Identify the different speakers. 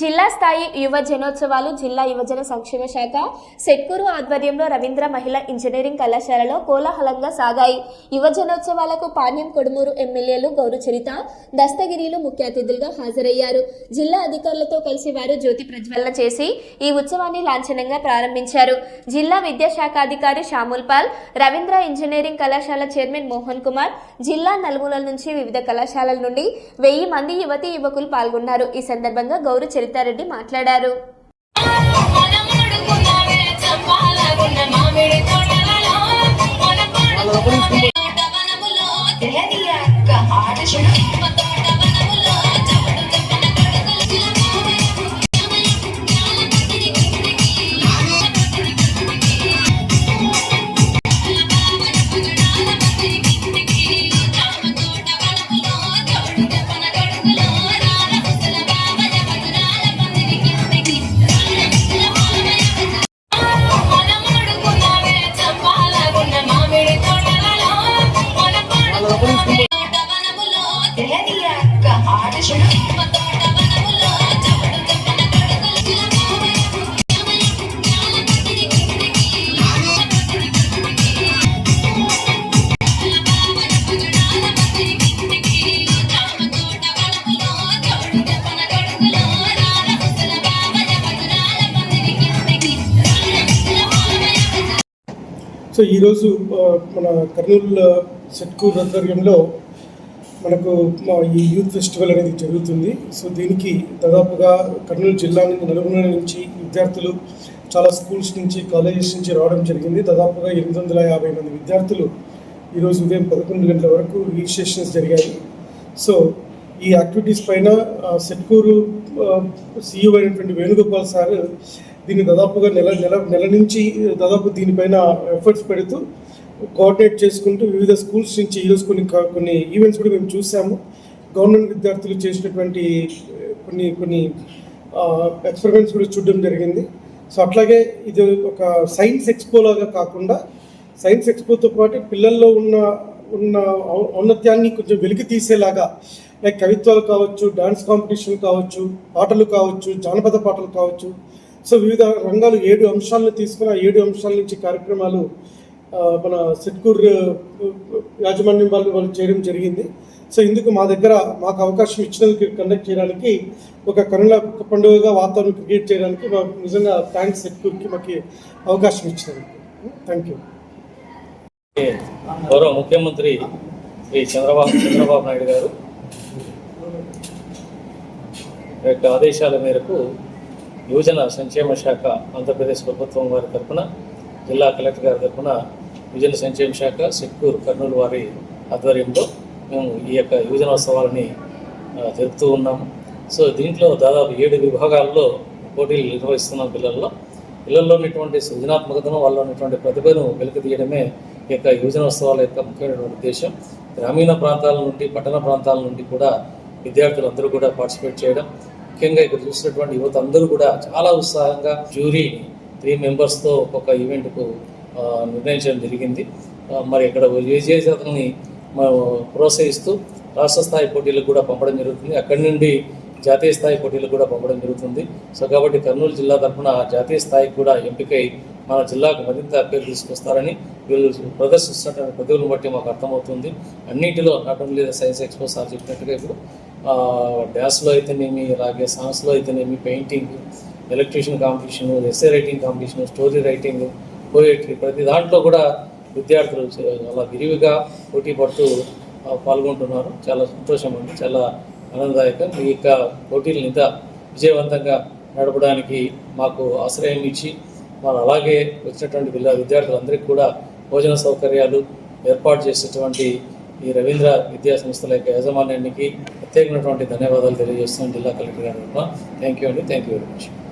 Speaker 1: జిల్లా స్థాయి యువ జనోత్సవాలు జిల్లా యువజన సంక్షేమ శాఖ సెట్కూరు ఆధ్వర్యంలో రవీంద్ర మహిళా ఇంజనీరింగ్ కళాశాలలో కోలాహలంగా సాగాయి. యువ జనోత్సవాలకు పాణ్యం కొడుమూరు ఎమ్మెల్యేలు గౌరు చరిత దస్తగిరిలు ముఖ్య అతిథులుగా హాజరయ్యారు. జిల్లా అధికారులతో కలిసి వారు జ్యోతి ప్రజ్వలన చేసి ఈ ఉత్సవాన్ని లాంఛనంగా ప్రారంభించారు. జిల్లా విద్యాశాఖ అధికారి శ్యాముల్ పాల్ రవీంద్ర ఇంజనీరింగ్ కళాశాల చైర్మన్ మోహన్ కుమార్ జిల్లా నలుమూలల నుంచి వివిధ కళాశాలల నుండి వెయ్యి మంది యువతీ యువకులు పాల్గొన్నారు. ఈ సందర్భంగా గౌరు సరితారెడ్డి మాట్లాడారు
Speaker 2: సో ఈరోజు మన కర్నూలు సెట్కూర్ ఆధ్వర్యంలో మనకు మా ఈ యూత్ ఫెస్టివల్ అనేది జరుగుతుంది. సో దీనికి దాదాపుగా కర్నూలు జిల్లా నుంచి నలుగురు నుంచి విద్యార్థులు చాలా స్కూల్స్ నుంచి కాలేజెస్ నుంచి రావడం జరిగింది. దాదాపుగా ఎనిమిది వందల యాభై మంది విద్యార్థులు ఈరోజు ఉదయం పదకొండు గంటల వరకు రిజిస్ట్రేషన్స్ జరిగాయి. సో ఈ యాక్టివిటీస్ పైన సెట్కూరు సీఈఓ అయినటువంటి వేణుగోపాల్ సార్ దీన్ని దాదాపుగా నెల నెల నెల నుంచి దాదాపు దీనిపైన ఎఫర్ట్స్ పెడుతూ కోఆర్డినేట్ చేసుకుంటూ వివిధ స్కూల్స్ నుంచి ఈరోజు కొన్ని కొన్ని ఈవెంట్స్ కూడా మేము చూసాము. గవర్నమెంట్ విద్యార్థులు చేసినటువంటి కొన్ని కొన్ని ఎక్స్పెరిమెంట్స్ కూడా చూడడం జరిగింది. సో అట్లాగే ఇది ఒక సైన్స్ ఎక్స్పో లాగా కాకుండా సైన్స్ ఎక్స్పోతో పాటు పిల్లల్లో ఉన్న ఉన్న ఔన్నత్యాన్ని కొంచెం వెలికి తీసేలాగా లైక్ కవిత్వాలు కావచ్చు డాన్స్ కాంపిటీషన్ కావచ్చు పాటలు కావచ్చు జానపద పాటలు కావచ్చు. సో వివిధ రంగాలు ఏడు అంశాలను తీసుకుని ఆ ఏడు అంశాల నుంచి కార్యక్రమాలు మన సిట్కూర్ యాజమాన్యం వాళ్ళు వాళ్ళు చేయడం జరిగింది. సో ఇందుకు మా దగ్గర మాకు అవకాశం ఇచ్చినందుకు కండక్ట్ చేయడానికి ఒక కనుల పండుగగా వాతావరణం క్రియేట్ చేయడానికి మాకు నిజంగా థ్యాంక్స్ సిట్కూర్కి మాకు అవకాశం ఇచ్చినందుకు. థ్యాంక్ యూ
Speaker 3: గౌరవ ముఖ్యమంత్రి శ్రీ చంద్రబాబు చంద్రబాబు నాయుడు గారు యొక్క ఆదేశాల మేరకు యువజన సంక్షేమ శాఖ ఆంధ్రప్రదేశ్ ప్రభుత్వం వారి తరఫున జిల్లా కలెక్టర్ గారి తరఫున యువజన సంక్షేమ శాఖ సెక్కూరు కర్నూలు వారి ఆధ్వర్యంలో మేము ఈ యొక్క యువజన ఉత్సవాలని జరుపుతూ ఉన్నాము. సో దీంట్లో దాదాపు ఏడు విభాగాల్లో పోటీలు నిర్వహిస్తున్నాం పిల్లల్లో పిల్లల్లో ఉన్నటువంటి సృజనాత్మకతను వాళ్ళలో ఉన్నటువంటి ప్రతిభను వెలికి తీయడమే ఈ యొక్క యువజన ఉత్సవాల యొక్క ముఖ్యమైనటువంటి ఉద్దేశం. గ్రామీణ ప్రాంతాల నుండి పట్టణ ప్రాంతాల నుండి కూడా విద్యార్థులు అందరూ కూడా పార్టిసిపేట్ చేయడం. ముఖ్యంగా ఇక్కడ చూసినటువంటి యువత అందరూ కూడా చాలా ఉత్సాహంగా జ్యూరీ త్రీ మెంబర్స్తో ఒక్కొక్క ఈవెంట్కు నిర్ణయించడం జరిగింది. మరి ఇక్కడ విజేతల్ని ప్రోత్సహిస్తూ రాష్ట్ర స్థాయి పోటీలకు కూడా పంపడం జరుగుతుంది. అక్కడి నుండి జాతీయ స్థాయి పోటీలకు కూడా పంపడం జరుగుతుంది. సో కాబట్టి కర్నూలు జిల్లా తరఫున జాతీయ స్థాయికి కూడా ఎంపికై మన జిల్లాకు మరింత పేరు తీసుకొస్తారని వీళ్ళు ప్రదర్శిస్తున్నటువంటి ప్రతిభలను బట్టి మాకు అర్థమవుతుంది. అన్నింటిలో not only science expo sir చెప్పినట్టుగా ఇప్పుడు డ్యాన్స్లో అయితేనేమి అలాగే సాంగ్స్లో అయితేనేమి painting electrician competition essay writing competition story writing poetry ప్రతి దాంట్లో కూడా విద్యార్థులు చాలా విరివిగా పోటీ పడుతూ పాల్గొంటున్నారు. చాలా సంతోషం అండి చాలా ఆనందదాయకం. ఈ యొక్క పోటీలను ఇంత విజయవంతంగా నడపడానికి మాకు ఆశ్రయం ఇచ్చి మరి అలాగే వచ్చినటువంటి విద్యా విద్యార్థులందరికీ కూడా భోజన సౌకర్యాలు ఏర్పాటు చేసేటువంటి ఈ రవీంద్ర విద్యా సంస్థల యొక్క యాజమాన్యానికి ప్రత్యేకమైనటువంటి ధన్యవాదాలు తెలియజేస్తున్నాను జిల్లా కలెక్టర్ గారు థ్యాంక్ యూ అండి. Thank you very much